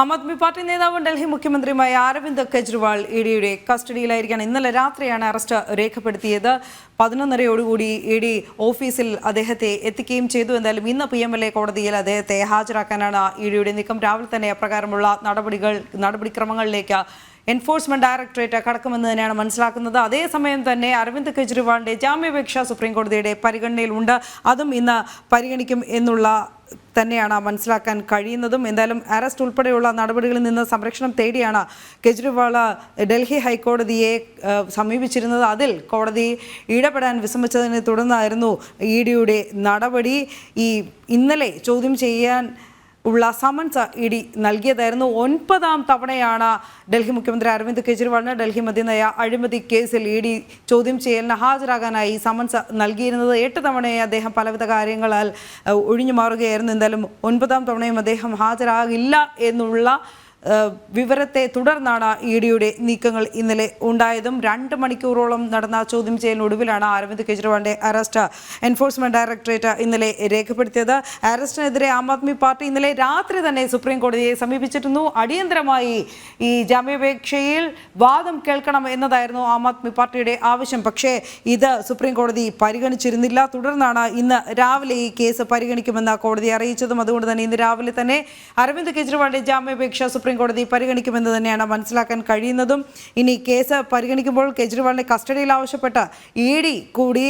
Aam Aadmi party നേതാവും ഡൽഹി മുഖ്യമന്ത്രിയുമായ Aravind Kejriwal E ഡിയുടെ കസ്റ്റഡിയിലായിരിക്കാണ് ഇന്നലെ രാത്രിയാണ് അറസ്റ്റ് രേഖപ്പെടുത്തിയത്. പതിനൊന്നരയോടുകൂടി ഇ ഡി ഓഫീസിൽ അദ്ദേഹത്തെ എത്തിക്കുകയും ചെയ്തു. എന്തായാലും ഇന്ന് പി എം എൽ എ കോടതിയിൽ അദ്ദേഹത്തെ ഹാജരാക്കാനാണ് ഇ ഡിയുടെ നീക്കം. രാവിലെ തന്നെ അപ്രകാരമുള്ള നടപടികൾ നടപടിക്രമങ്ങളിലേക്ക് എൻഫോഴ്സ്മെന്റ് ഡയറക്ടറേറ്റ് കടക്കുമെന്ന് തന്നെയാണ് മനസ്സിലാക്കുന്നത്. അതേസമയം തന്നെ അരവിന്ദ് കെജ്രിവാളിന്റെ ജാമ്യാപേക്ഷ സുപ്രീം കോടതിയുടെ പരിഗണനയിലുണ്ട്. അതും ഇന്ന് പരിഗണിക്കും എന്നുള്ള തന്നെയാണ് മനസ്സിലാക്കാൻ കഴിയുന്നതും. എന്തായാലും അറസ്റ്റ് ഉൾപ്പെടെയുള്ള നടപടികളിൽ നിന്ന് സംരക്ഷണം തേടിയാണ് കെജ്രിവാൾ ഡൽഹി ഹൈക്കോടതിയെ സമീപിച്ചിരുന്നത്. അതിൽ കോടതി ഇടപെടാൻ വിസമ്മതിച്ചതിനെ തുടർന്നായിരുന്നു ഇ ഡിയുടെ നടപടി. ഈ ഇന്നലെ ചോദ്യം ചെയ്യാൻ ഉള്ള സമൻസ് ഇ ഡി നൽകിയതായിരുന്നു. ഒൻപതാം തവണയാണ് ഡൽഹി മുഖ്യമന്ത്രി അരവിന്ദ് കെജ്രിവാളിന് ഡൽഹി മദ്യനയ അഴിമതി കേസിൽ ഇ ഡി ചോദ്യം ചെയ്യലിന് ഹാജരാകാനായി സമൻസ് നൽകിയിരുന്നത്. എട്ട് തവണയെ അദ്ദേഹം പലവിധ കാര്യങ്ങളാൽ ഒഴിഞ്ഞു മാറുകയായിരുന്നു. എന്തായാലും ഒൻപതാം തവണയും അദ്ദേഹം ഹാജരാകില്ല എന്നുള്ള വിവരത്തെ തുടർന്നാണ് ഇ ഡിയുടെ നീക്കങ്ങൾ ഇന്നലെ ഉണ്ടായതും രണ്ട് മണിക്കൂറോളം നടന്ന ചോദ്യം ചെയ്യലിനൊടുവിലാണ് അരവിന്ദ് കെജ്രിവാളിന്റെ അറസ്റ്റ്. എൻഫോഴ്സ്മെന്റ് ഡയറക്ടറേറ്റ് ഇന്നലെ രേഖപ്പെടുത്തിയത്. അറസ്റ്റിനെതിരെ ആം ആദ്മി പാർട്ടി ഇന്നലെ രാത്രി തന്നെ സുപ്രീം കോടതിയെ സമീപിച്ചിരുന്നു. അടിയന്തരമായി ഈ ജാമ്യാപേക്ഷയിൽ വാദം കേൾക്കണം എന്നതായിരുന്നു ആം ആദ്മി പാർട്ടിയുടെ ആവശ്യം. പക്ഷേ ഇത് സുപ്രീം കോടതി പരിഗണിച്ചിരുന്നില്ല. തുടർന്നാണ് ഇന്ന് രാവിലെ ഈ കേസ് പരിഗണിക്കുമെന്ന് കോടതി അറിയിച്ചതും. അതുകൊണ്ട് തന്നെ ഇന്ന് രാവിലെ തന്നെ അരവിന്ദ് കെജ്രിവാളിന്റെ ജാമ്യാപേക്ഷ സുപ്രീം കോടതി പരിഗണിക്കുമെന്ന് തന്നെയാണ് മനസ്സിലാക്കാൻ കഴിയുന്നതും. ഇനി കേസ് പരിഗണിക്കുമ്പോൾ കെജ്രിവാളിനെ കസ്റ്റഡിയിൽ ആവശ്യപ്പെട്ട് ഇ ഡി കൂടി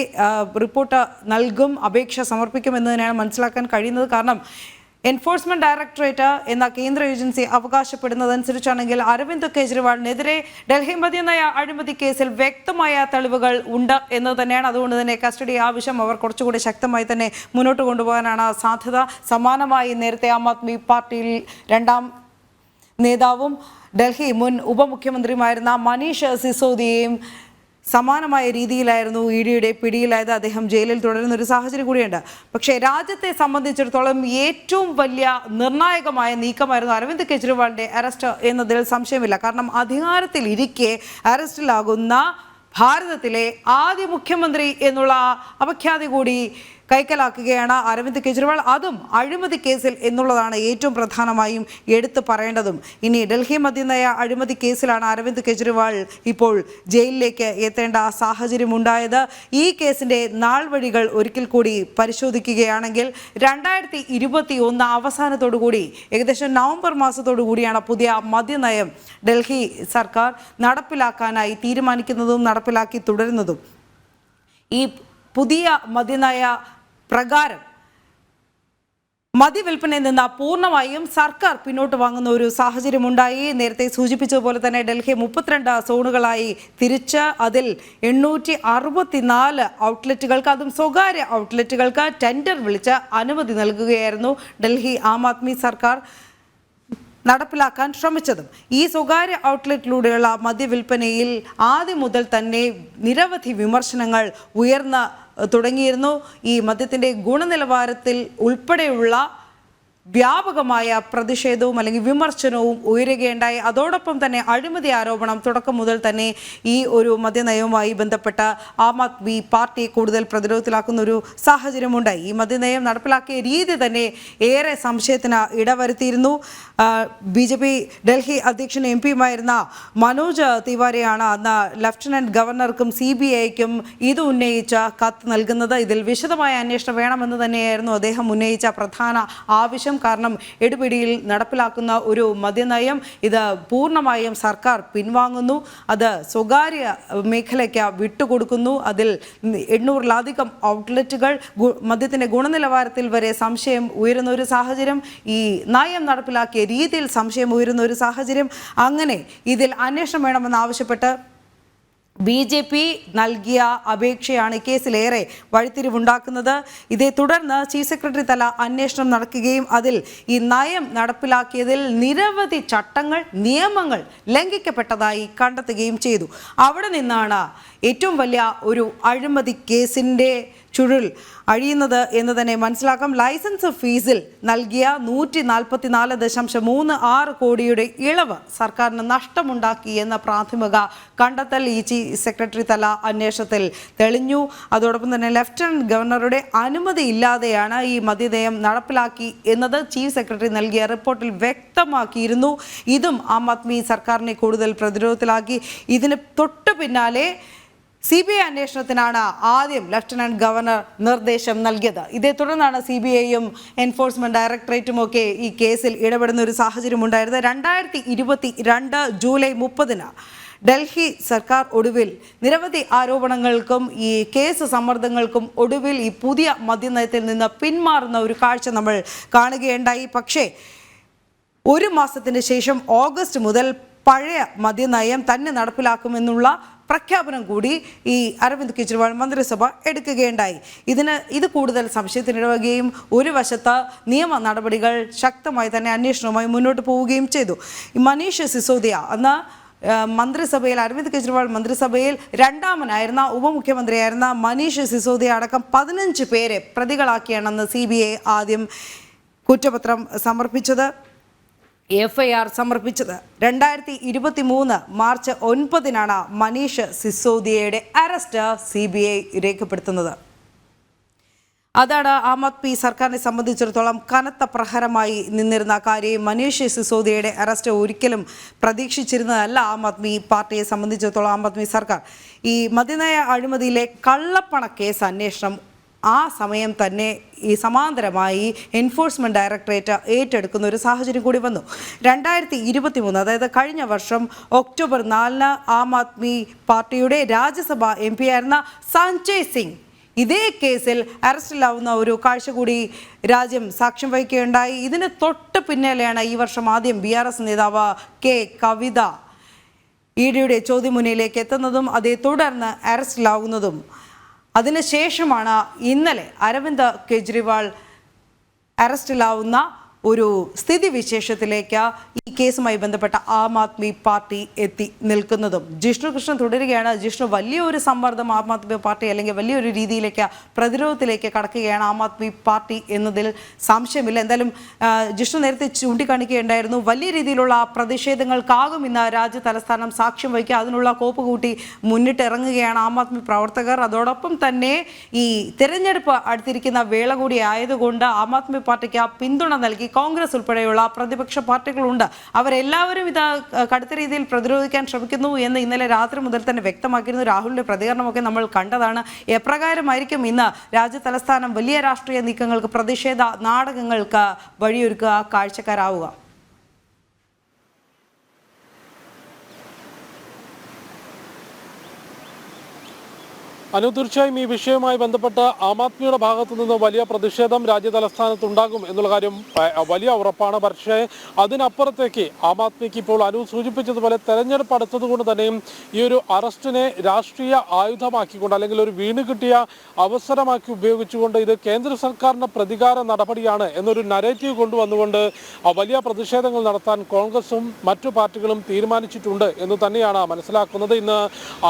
റിപ്പോർട്ട് നൽകും അപേക്ഷ സമർപ്പിക്കുമെന്ന് തന്നെയാണ് മനസ്സിലാക്കാൻ കഴിയുന്നത്. കാരണം എൻഫോഴ്സ്മെന്റ് ഡയറക്ടറേറ്റ് എന്ന കേന്ദ്ര ഏജൻസി അവകാശപ്പെടുന്നതനുസരിച്ചാണെങ്കിൽ അരവിന്ദ് കെജ്രിവാളിനെതിരെ ഡൽഹി മതി എന്ന അഴിമതി കേസിൽ വ്യക്തമായ തെളിവുകൾ ഉണ്ട് എന്ന് തന്നെയാണ്. അതുകൊണ്ട് തന്നെ കസ്റ്റഡി ആവശ്യം അവർ കുറച്ചുകൂടി ശക്തമായി തന്നെ മുന്നോട്ട് കൊണ്ടുപോകാനാണ് സാധ്യത. സമാനമായി നേരത്തെ ആം ആദ്മി പാർട്ടിയിൽ രണ്ടാം നേതാവും ഡൽഹി മുൻ ഉപമുഖ്യമന്ത്രിയുമായിരുന്ന മനീഷ് സിസോദിയെയും സമാനമായ രീതിയിലായിരുന്നു ഇ ഡിയുടെ പിടിയിലായത്. അദ്ദേഹം ജയിലിൽ തുടരുന്ന ഒരു സാഹചര്യം കൂടിയുണ്ട്. പക്ഷേ രാജ്യത്തെ സംബന്ധിച്ചിടത്തോളം ഏറ്റവും വലിയ നിർണായകമായ നീക്കമായിരുന്നു അരവിന്ദ് കെജ്രിവാളിന്റെ അറസ്റ്റ് എന്നതിൽ സംശയമില്ല. കാരണം അധികാരത്തിൽ ഇരിക്കെ അറസ്റ്റിലാകുന്ന ഭാരതത്തിലെ ആദ്യ മുഖ്യമന്ത്രി എന്നുള്ള അപഖ്യാതി കൂടി കൈക്കലാക്കുകയാണ് അരവിന്ദ് കെജ്രിവാൾ. അതും അഴിമതി കേസിൽ എന്നുള്ളതാണ് ഏറ്റവും പ്രധാനമായും എടുത്തു പറയേണ്ടതും. ഇനി ഡൽഹി മദ്യനയ അഴിമതി കേസിലാണ് അരവിന്ദ് കെജ്രിവാൾ ഇപ്പോൾ ജയിലിലേക്ക് എത്തേണ്ട സാഹചര്യം ഉണ്ടായത് ഈ കേസിന്റെ നാൾ വഴികൾ ഒരിക്കൽ കൂടി പരിശോധിക്കുകയാണെങ്കിൽ രണ്ടായിരത്തി ഇരുപത്തി ഒന്ന് അവസാനത്തോടുകൂടി ഏകദേശം നവംബർ മാസത്തോടു കൂടിയാണ് പുതിയ മദ്യനയം ഡൽഹി സർക്കാർ നടപ്പിലാക്കാനായി തീരുമാനിക്കുന്നതും നടപ്പിലാക്കി തുടരുന്നതും. ഈ പുതിയ മദ്യനയ പ്രകാരം മദ്യവിൽപ്പനയിൽ നിന്ന് പൂർണമായും സർക്കാർ പിന്നോട്ട് വാങ്ങുന്ന ഒരു സാഹചര്യമുണ്ടായി. നേരത്തെ സൂചിപ്പിച്ചതുപോലെ തന്നെ ഡൽഹി മുപ്പത്തിരണ്ട് സോണുകളായി തിരിച്ച് അതിൽ എണ്ണൂറ്റി അറുപത്തിനാല് ഔട്ട്ലെറ്റുകൾക്ക് അതും സ്വകാര്യ ഔട്ട്ലെറ്റുകൾക്ക് ടെൻഡർ വിളിച്ച് അനുമതി നൽകുകയായിരുന്നു ഡൽഹി ആം ആദ്മി സർക്കാർ നടപ്പിലാക്കാൻ ശ്രമിച്ചതും. ഈ സ്വകാര്യ ഔട്ട്ലെറ്റിലൂടെയുള്ള മദ്യവിൽപ്പനയിൽ ആദ്യം മുതൽ തന്നെ നിരവധി വിമർശനങ്ങൾ ഉയർന്ന തുടങ്ങിയിരുന്നു. ഈ മദ്യത്തിന്റെ ഗുണനിലവാരത്തിൽ ഉൾപ്പെടെയുള്ള വ്യാപകമായ പ്രതിഷേധവും അല്ലെങ്കിൽ വിമർശനവും ഉയരുകയുണ്ടായി. അതോടൊപ്പം തന്നെ അഴിമതി ആരോപണം തുടക്കം മുതൽ തന്നെ ഈ ഒരു മദ്യനയവുമായി ബന്ധപ്പെട്ട ആം ആദ്മി പാർട്ടിയെ കൂടുതൽ പ്രതിരോധത്തിലാക്കുന്ന ഒരു സാഹചര്യമുണ്ടായി. ഈ മദ്യനയം നടപ്പിലാക്കിയ രീതി തന്നെ ഏറെ സംശയത്തിന് ഇടവരുത്തിയിരുന്നു. ബി ജെ പി ഡൽഹി അധ്യക്ഷൻ എം പിയുമായിരുന്ന മനോജ് തിവാരിയാണ് അന്ന് ലഫ്റ്റനന്റ് ഗവർണർക്കും സി ബി ഐക്കും ഇത് ഉന്നയിച്ച കത്ത് നൽകുന്നത്. ഇതിൽ വിശദമായ അന്വേഷണം വേണമെന്ന് തന്നെയായിരുന്നു അദ്ദേഹം ഉന്നയിച്ച പ്രധാന ആവശ്യം. കാരണം എടുപിടിയിൽ നടപ്പിലാക്കുന്ന ഒരു മദ്യനയം ഇത് പൂർണമായും സർക്കാർ പിൻവാങ്ങുന്നു. അത് സ്വകാര്യ മേഖലയ്ക്ക് വിട്ടുകൊടുക്കുന്നു. അതിൽ എണ്ണൂറിലധികം ഔട്ട്ലെറ്റുകൾ മദ്യത്തിന്റെ ഗുണനിലവാരത്തിൽ വരെ സംശയം ഉയരുന്ന ഒരു സാഹചര്യം ഈ നയം നടപ്പിലാക്കിയ രീതിയിൽ സംശയം ഉയരുന്ന ഒരു സാഹചര്യം. അങ്ങനെ ഇതിൽ അന്വേഷണം വേണമെന്ന് ആവശ്യപ്പെട്ട് ബി ജെ പി നൽകിയ അപേക്ഷയാണ് കേസിലേറെ വഴിത്തിരിവുണ്ടാക്കുന്നത്. ഇതേ തുടർന്ന് ചീഫ് സെക്രട്ടറി തല അന്വേഷണം നടക്കുകയും അതിൽ ഈ നയം നടപ്പിലാക്കിയതിൽ നിരവധി ചട്ടങ്ങൾ നിയമങ്ങൾ ലംഘിക്കപ്പെട്ടതായി കണ്ടെത്തുകയും ചെയ്തു. അവിടെ നിന്നാണ് ഏറ്റവും വലിയ ഒരു അഴിമതി കേസിന്റെ ചുരുൾ അഴിയുന്നത് എന്ന് തന്നെ മനസ്സിലാക്കാം. ലൈസൻസ് ഫീസിൽ നൽകിയ നൂറ്റി നാൽപ്പത്തിനാല് ദശാംശം മൂന്ന് ആറ് കോടിയുടെ ഇളവ് സർക്കാരിന് നഷ്ടമുണ്ടാക്കി എന്ന പ്രാഥമിക കണ്ടെത്തൽ ഈ ചീഫ് സെക്രട്ടറി തല അന്വേഷണത്തിൽ തെളിഞ്ഞു. അതോടൊപ്പം തന്നെ ലഫ്റ്റനന്റ് ഗവർണറുടെ അനുമതി ഇല്ലാതെയാണ് ഈ മദ്യനയം നടപ്പിലാക്കി എന്നത് ചീഫ് സെക്രട്ടറി നൽകിയ റിപ്പോർട്ടിൽ വ്യക്തമാക്കിയിരുന്നു. ഇതും ആം ആദ്മി സർക്കാരിനെ കൂടുതൽ പ്രതിരോധത്തിലാക്കി. ഇതിന് തൊട്ടു പിന്നാലെ സി ബി ഐ അന്വേഷണത്തിനാണ് ആദ്യം ലഫ്റ്റനന്റ് ഗവർണർ നിർദ്ദേശം നൽകിയത്. ഇതേ തുടർന്നാണ് സി ബി ഐയും എൻഫോഴ്സ്മെന്റ് ഡയറക്ടറേറ്റും ഒക്കെ ഈ കേസിൽ ഇടപെടുന്ന ഒരു സാഹചര്യം ഉണ്ടായിരുന്നത്. രണ്ടായിരത്തി ഇരുപത്തി രണ്ട് ജൂലൈ മുപ്പതിന് ഡൽഹി സർക്കാർ ഒടുവിൽ നിരവധി ആരോപണങ്ങൾക്കും ഈ കേസ് സമ്മർദ്ദങ്ങൾക്കും ഒടുവിൽ ഈ പുതിയ മദ്യനയത്തിൽ നിന്ന് പിന്മാറുന്ന ഒരു കാഴ്ച നമ്മൾ കാണുകയുണ്ടായി. പക്ഷേ ഒരു മാസത്തിന് ശേഷം ഓഗസ്റ്റ് മുതൽ പഴയ മദ്യനയം തന്നെ നടപ്പിലാക്കുമെന്നുള്ള പ്രഖ്യാപനം കൂടി ഈ അരവിന്ദ് കെജ്രിവാൾ മന്ത്രിസഭ എടുക്കുകയുണ്ടായി. ഇതിന് ഇത് കൂടുതൽ സംശയത്തിനിടവുകയും ഒരു വശത്ത് നിയമ നടപടികൾ ശക്തമായി തന്നെ അന്വേഷണവുമായി മുന്നോട്ട് പോവുകയും ചെയ്തു. മനീഷ് സിസോദിയ അന്ന് മന്ത്രിസഭയിൽ അരവിന്ദ് കെജ്രിവാൾ മന്ത്രിസഭയിൽ രണ്ടാമനായിരുന്ന ഉപമുഖ്യമന്ത്രിയായിരുന്ന മനീഷ് സിസോദിയ അടക്കം പതിനഞ്ച് പേരെ പ്രതികളാക്കിയാണെന്ന് സി ആദ്യം കുറ്റപത്രം സമർപ്പിച്ചത്. എഫ് ഐ ആർ സമർപ്പിച്ചത്. രണ്ടായിരത്തി ഇരുപത്തി മൂന്ന് മാർച്ച് ഒൻപതിനാണ് മനീഷ് സിസോദിയയുടെ അറസ്റ്റ് സി ബി ഐ രേഖപ്പെടുത്തുന്നത്. അതാണ് ആം ആദ്മി സർക്കാരിനെ സംബന്ധിച്ചിടത്തോളം കനത്ത പ്രഹരമായി നിന്നിരുന്ന കാര്യം. മനീഷ് സിസോദിയയുടെ അറസ്റ്റ് ഒരിക്കലും പ്രതീക്ഷിച്ചിരുന്നതല്ല ആം ആദ്മി പാർട്ടിയെ സംബന്ധിച്ചിടത്തോളം ആം ആദ്മി സർക്കാർ. ഈ മദ്യനയ അഴിമതിയിലെ കള്ളപ്പണ കേസ് അന്വേഷണം ആ സമയം തന്നെ ഈ സമാന്തരമായി എൻഫോഴ്സ്മെന്റ് ഡയറക്ടറേറ്റ് ഏറ്റെടുക്കുന്ന ഒരു സാഹചര്യം കൂടി വന്നു. രണ്ടായിരത്തി ഇരുപത്തി മൂന്ന് അതായത് കഴിഞ്ഞ വർഷം ഒക്ടോബർ നാലിന് ആം ആദ്മി പാർട്ടിയുടെ രാജ്യസഭ എം പി ആയിരുന്ന സഞ്ജയ് സിംഗ് ഇതേ കേസിൽ അറസ്റ്റിലാവുന്ന ഒരു കാഴ്ച കൂടി രാജ്യം സാക്ഷ്യം വഹിക്കുകയുണ്ടായി. ഇതിന് തൊട്ട് പിന്നാലെയാണ് ഈ വർഷം ആദ്യം ബി ആർ എസ് നേതാവ് കെ കവിത ഇ ഡിയുടെ ചോദ്യമുനയിലേക്ക് എത്തുന്നതും അതേ തുടർന്ന് അറസ്റ്റിലാവുന്നതും. അതിനുശേഷമാണ് ഇന്നലെ അരവിന്ദ് കെജ്രിവാൾ അറസ്റ്റിലാവുന്ന ഒരു സ്ഥിതിവിശേഷത്തിലേക്ക് ഈ കേസുമായി ബന്ധപ്പെട്ട ആം ആദ്മി പാർട്ടി എത്തി നിൽക്കുന്നതും. ജിഷ്ണു കൃഷ്ണൻ തുടരുകയാണ്. ജിഷ്ണു വലിയൊരു സമ്മർദ്ദം ആം ആദ്മി പാർട്ടി അല്ലെങ്കിൽ വലിയൊരു രീതിയിലേക്ക് പ്രതിരോധത്തിലേക്ക് കടക്കുകയാണ് ആം ആദ്മി പാർട്ടി എന്നതിൽ സംശയമില്ല. എന്തായാലും ജിഷ്ണു നേരത്തെ ചൂണ്ടിക്കാണിക്കുകയുണ്ടായിരുന്നു. വലിയ രീതിയിലുള്ള പ്രതിഷേധങ്ങൾക്കാകും ഇന്ന് രാജ്യ തലസ്ഥാനം സാക്ഷ്യം വഹിക്കുക. അതിനുള്ള കോപ്പ് കൂട്ടി മുന്നിട്ടിറങ്ങുകയാണ് ആം ആദ്മി പ്രവർത്തകർ. അതോടൊപ്പം തന്നെ ഈ തിരഞ്ഞെടുപ്പ് അടുത്തിരിക്കുന്ന വേള കൂടി ആയതുകൊണ്ട് ആം ആദ്മി പാർട്ടിക്ക് പിന്തുണ നൽകി കോൺഗ്രസ് ഉൾപ്പെടെയുള്ള പ്രതിപക്ഷ പാർട്ടികളുണ്ട്. അവരെല്ലാവരും ഇത് കടുത്ത രീതിയിൽ പ്രതിരോധിക്കാൻ ശ്രമിക്കുന്നു എന്ന് ഇന്നലെ രാത്രി മുതൽ തന്നെ വ്യക്തമാക്കിയിരുന്നു. രാഹുലിന്റെ പ്രതികരണമൊക്കെ നമ്മൾ കണ്ടതാണ്. എപ്രകാരമായിരിക്കും ഇന്ന് രാജ്യ തലസ്ഥാനം വലിയ രാഷ്ട്രീയ നീക്കങ്ങൾക്ക് പ്രതിഷേധ നാടകങ്ങൾക്ക് വഴിയൊരുക്കുക കാഴ്ചക്കാരാവുക? അനു തീർച്ചയായും ഈ വിഷയവുമായി ബന്ധപ്പെട്ട് ആം ആദ്മിയുടെ ഭാഗത്തു നിന്ന് വലിയ പ്രതിഷേധം രാജ്യ തലസ്ഥാനത്ത് ഉണ്ടാകും എന്നുള്ള കാര്യം വലിയ ഉറപ്പാണ്. പക്ഷേ അതിനപ്പുറത്തേക്ക് ആം ആദ്മിക്ക് ഇപ്പോൾ അനു സൂചിപ്പിച്ചതുപോലെ തെരഞ്ഞെടുപ്പ് അടുത്തതുകൊണ്ട് തന്നെയും ഈ ഒരു അറസ്റ്റിനെ രാഷ്ട്രീയ ആയുധമാക്കിക്കൊണ്ട് അല്ലെങ്കിൽ ഒരു വീണ് കിട്ടിയ അവസരമാക്കി ഉപയോഗിച്ചുകൊണ്ട് ഇത് കേന്ദ്ര സർക്കാരിന്റെ പ്രതികാര നടപടിയാണ് എന്നൊരു നരേറ്റീവ് കൊണ്ടുവന്നുകൊണ്ട് വലിയ പ്രതിഷേധങ്ങൾ നടത്താൻ കോൺഗ്രസും മറ്റു പാർട്ടികളും തീരുമാനിച്ചിട്ടുണ്ട് എന്ന് തന്നെയാണ് മനസ്സിലാക്കുന്നത്. ഇന്ന്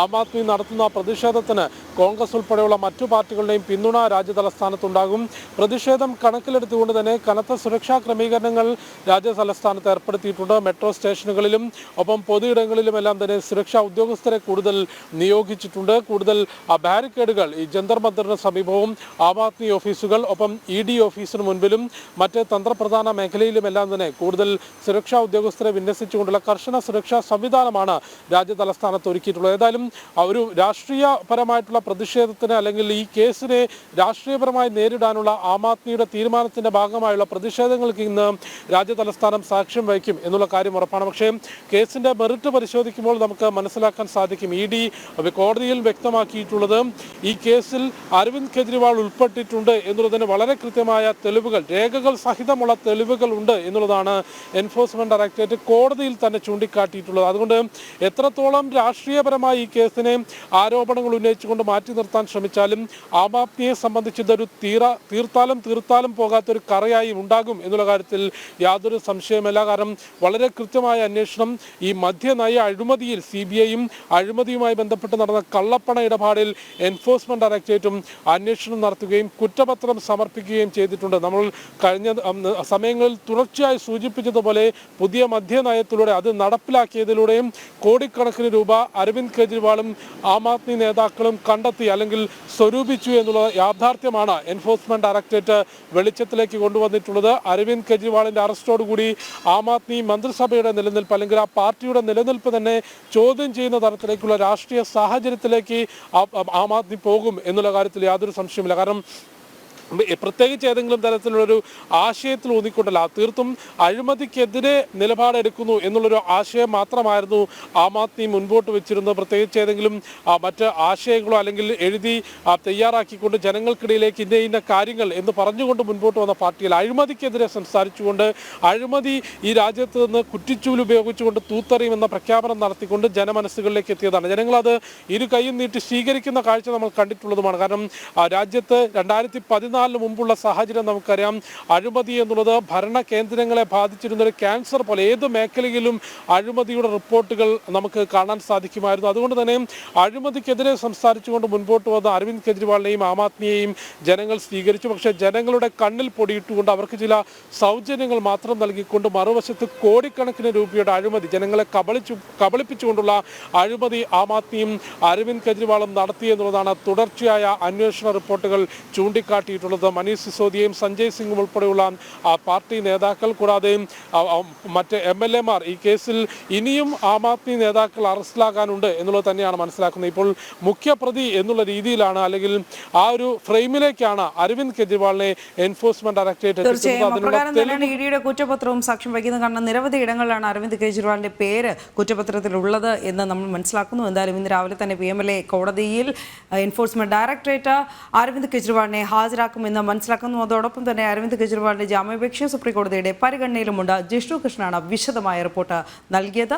ആം ആദ്മി നടത്തുന്ന പ്രതിഷേധത്തിന് കോൺഗ്രസ് ഉൾപ്പെടെയുള്ള മറ്റു പാർട്ടികളുടെയും പിന്തുണ രാജ്യതലസ്ഥാനത്തുണ്ടാകും. പ്രതിഷേധം കണക്കിലെടുത്തുകൊണ്ട് തന്നെ കനത്ത സുരക്ഷാ ക്രമീകരണങ്ങൾ രാജ്യ തലസ്ഥാനത്ത് ഏർപ്പെടുത്തിയിട്ടുണ്ട്. മെട്രോ സ്റ്റേഷനുകളിലും ഒപ്പം പൊതുയിടങ്ങളിലുമെല്ലാം തന്നെ സുരക്ഷാ ഉദ്യോഗസ്ഥരെ കൂടുതൽ നിയോഗിച്ചിട്ടുണ്ട്. കൂടുതൽ ബാരിക്കേഡുകൾ ഈ ജന്തർ മന്ദറിന് സമീപവും ആം ആദ്മി ഓഫീസുകൾ ഒപ്പം ഇ ഡി ഓഫീസിന് മുൻപിലും മറ്റ് തന്ത്രപ്രധാന മേഖലയിലുമെല്ലാം തന്നെ കൂടുതൽ സുരക്ഷാ ഉദ്യോഗസ്ഥരെ വിന്യസിച്ചുകൊണ്ടുള്ള കർശന സുരക്ഷാ സംവിധാനമാണ് രാജ്യ തലസ്ഥാനത്ത് ഒരുക്കിയിട്ടുള്ളത്. ഏതായാലും ഒരു രാഷ്ട്രീയപരമായിട്ടുള്ള പ്രതിഷേധത്തിന് അല്ലെങ്കിൽ ഈ കേസിനെ രാഷ്ട്രീയപരമായി നേരിടാനുള്ള ആം ആദ്മിയുടെ തീരുമാനത്തിന്റെ ഭാഗമായുള്ള പ്രതിഷേധങ്ങൾക്ക് ഇന്ന് രാജ്യ തലസ്ഥാനം സാക്ഷ്യം വഹിക്കും എന്നുള്ള കാര്യം ഉറപ്പാണ്. പക്ഷേ കേസിന്റെ മെറിറ്റ് പരിശോധിക്കുമ്പോൾ നമുക്ക് മനസ്സിലാക്കാൻ സാധിക്കും. ഇ ഡി കോടതിയിൽ വ്യക്തമാക്കിയിട്ടുള്ളത് ഈ കേസിൽ അരവിന്ദ് കെജ്രിവാൾ ഉൾപ്പെട്ടിട്ടുണ്ട് എന്നുള്ളതിന് വളരെ കൃത്യമായ തെളിവുകൾ രേഖകൾ സഹിതമുള്ള തെളിവുകൾ ഉണ്ട് എന്നുള്ളതാണ് എൻഫോഴ്സ്മെന്റ് ഡയറക്ടറേറ്റ് കോടതിയിൽ തന്നെ ചൂണ്ടിക്കാട്ടിയിട്ടുള്ളത്. അതുകൊണ്ട് എത്രത്തോളം രാഷ്ട്രീയപരമായി ഈ കേസിനെ ആരോപണങ്ങൾ ഉന്നയിച്ചുകൊണ്ട് മാറ്റി നിർത്താൻ ശ്രമിച്ചാലും ആം ആദ്മിയെ സംബന്ധിച്ച് ഇതൊരു തീര തീർത്താലും തീർത്താലും പോകാത്തൊരു കറയായി ഉണ്ടാകും എന്നുള്ള കാര്യത്തിൽ യാതൊരു സംശയമില്ല കാരണം വളരെ കൃത്യമായ അന്വേഷണം ഈ മദ്യനയ അഴിമതിയിൽ സി ബി ഐയും അഴിമതിയുമായി ബന്ധപ്പെട്ട് നടന്ന കള്ളപ്പണ ഇടപാടിൽ എൻഫോഴ്സ്മെന്റ് ഡയറക്ടറേറ്റും അന്വേഷണം നടത്തുകയും കുറ്റപത്രം സമർപ്പിക്കുകയും ചെയ്തിട്ടുണ്ട്. നമ്മൾ കഴിഞ്ഞ സമയങ്ങളിൽ തുടർച്ചയായി സൂചിപ്പിച്ചതുപോലെ പുതിയ മദ്യനയത്തിലൂടെ അത് നടപ്പിലാക്കിയതിലൂടെയും കോടിക്കണക്കിന് രൂപ അരവിന്ദ് കെജ്രിവാളും ആം ആദ്മി നേതാക്കളും കണ്ടെത്തി അല്ലെങ്കിൽ സ്വരൂപിച്ചു എന്നുള്ള യാഥാർത്ഥ്യമാണ്. എൻഫോഴ്സ്മെന്റ് ഡയറക്ടറേറ്റ് വെളിച്ചത്തിലേക്ക് കൊണ്ടുവന്നിട്ടുള്ളത്. അരവിന്ദ് കെജ്രിവാളിന്റെ അറസ്റ്റോടുകൂടി ആം ആദ്മി മന്ത്രിസഭയുടെ നിലനിൽപ്പ് അല്ലെങ്കിൽ ആ പാർട്ടിയുടെ നിലനിൽപ്പ് തന്നെ ചോദ്യം ചെയ്യുന്ന തരത്തിലേക്കുള്ള രാഷ്ട്രീയ സാഹചര്യത്തിലേക്ക് ആ- ആദ്മി പോകും എന്നുള്ള കാര്യത്തിൽ യാതൊരു സംശയമില്ല കാരണം പ്രത്യേകിച്ച് ഏതെങ്കിലും തരത്തിലുള്ളൊരു ആശയത്തിൽ ഊന്നിക്കൊണ്ടല്ല. തീർത്തും അഴിമതിക്കെതിരെ നിലപാടെടുക്കുന്നു എന്നുള്ളൊരു ആശയം മാത്രമായിരുന്നു ആം ആദ്മി മുൻപോട്ട് വെച്ചിരുന്നത്. പ്രത്യേകിച്ച് ഏതെങ്കിലും മറ്റ് ആശയങ്ങളോ അല്ലെങ്കിൽ എഴുതി തയ്യാറാക്കിക്കൊണ്ട് ജനങ്ങൾക്കിടയിലേക്ക് ഇന്ന ഇന്ന കാര്യങ്ങൾ എന്ന് പറഞ്ഞുകൊണ്ട് മുൻപോട്ട് വന്ന പാർട്ടിയിൽ അഴിമതിക്കെതിരെ സംസാരിച്ചുകൊണ്ട് അഴിമതി ഈ രാജ്യത്ത് നിന്ന് കുറ്റിച്ചൂൽ ഉപയോഗിച്ചുകൊണ്ട് തൂത്തെറിയുമെന്ന പ്രഖ്യാപനം നടത്തിക്കൊണ്ട് ജനമനസ്സുകളിലേക്ക് എത്തിയതാണ്. ജനങ്ങളത് ഇരു കൈയും നീട്ടി സ്വീകരിക്കുന്ന കാഴ്ച നമ്മൾ കണ്ടിട്ടുള്ളതുമാണ്. കാരണം രാജ്യത്ത് രണ്ടായിരത്തി പതിനാലിന് മുമ്പുള്ള സാഹചര്യം നമുക്കറിയാം. അഴിമതി എന്നുള്ളത് ഭരണ കേന്ദ്രങ്ങളെ ബാധിച്ചിരുന്ന ഒരു ക്യാൻസർ പോലെ ഏത് മേഖലയിലും അഴിമതിയുടെ റിപ്പോർട്ടുകൾ നമുക്ക് കാണാൻ സാധിക്കുമായിരുന്നു. അതുകൊണ്ട് തന്നെ അഴിമതിക്കെതിരെ സംസാരിച്ചുകൊണ്ട് മുൻപോട്ട് വന്ന അരവിന്ദ് കെജ്രിവാളിനെയും ആം ആദ്മിയെയും ജനങ്ങൾ സ്വീകരിച്ചു. പക്ഷേ ജനങ്ങളുടെ കണ്ണിൽ പൊടിയിട്ടുകൊണ്ട് അവർക്ക് ചില സൗജന്യങ്ങൾ മാത്രം നൽകിക്കൊണ്ട് മറുവശത്ത് കോടിക്കണക്കിന് രൂപയുടെ അഴിമതി ജനങ്ങളെ കബളിച്ചു കബളിപ്പിച്ചുകൊണ്ടുള്ള അഴിമതി ആം ആദ്മിയും അരവിന്ദ് കെജ്രിവാളും നടത്തിയെന്നുള്ളതാണ് തുടർച്ചയായ അന്വേഷണ റിപ്പോർട്ടുകൾ ചൂണ്ടിക്കാട്ടിയിട്ടുള്ളത്. മനീഷ് സിസോദിയയും സഞ്ജയ് സിംഗും ഉൾപ്പെടെയുള്ള പാർട്ടി നേതാക്കൾ കൂടാതെ മറ്റ് എം എൽ എമാർ ഈ കേസിൽ ഇനിയും ആം ആദ്മി നേതാക്കൾ അറസ്റ്റിലാകാനുണ്ട് എന്നുള്ളത് തന്നെയാണ് മനസ്സിലാക്കുന്നത്. ഇപ്പോൾ മുഖ്യപ്രതി എന്നുള്ള രീതിയിലാണ് അല്ലെങ്കിൽ ആ ഒരു ഫ്രെയിമിലേക്കാണ് അരവിന്ദ് കെജ്രിവാളിനെ എൻഫോഴ്സ്മെന്റ് ഡയറക്ടറേറ്റ് കുറ്റപത്രവും സാക്ഷ്യം വഹിക്കുന്നത് കാരണം നിരവധി ഇടങ്ങളിലാണ് അരവിന്ദ് കെജ്രിവാളിന്റെ പേര് കുറ്റപത്രത്തിലുള്ളത് എന്ന് നമ്മൾ മനസ്സിലാക്കുന്നു. എന്തായാലും ഇന്ന് രാവിലെ തന്നെ പി എം എൽ എ കോടതിയിൽ എൻഫോഴ്സ്മെന്റ് ഡയറക്ടറേറ്റ് അരവിന്ദ് കെജ്രിവാളിനെ ഹാജരാക്കുമെന്ന് മനസ്സിലാക്കുന്നു. അതോടൊപ്പം തന്നെ അരവിന്ദ് കെജ്രിവാളിന്റെ ജാമ്യാപേക്ഷ സുപ്രീം കോടതിയുടെ പരിഗണനയിലുമുണ്ട്. ജിഷ്ണു കൃഷ്ണനാണ് വിശദമായ റിപ്പോർട്ട് നൽകിയത്.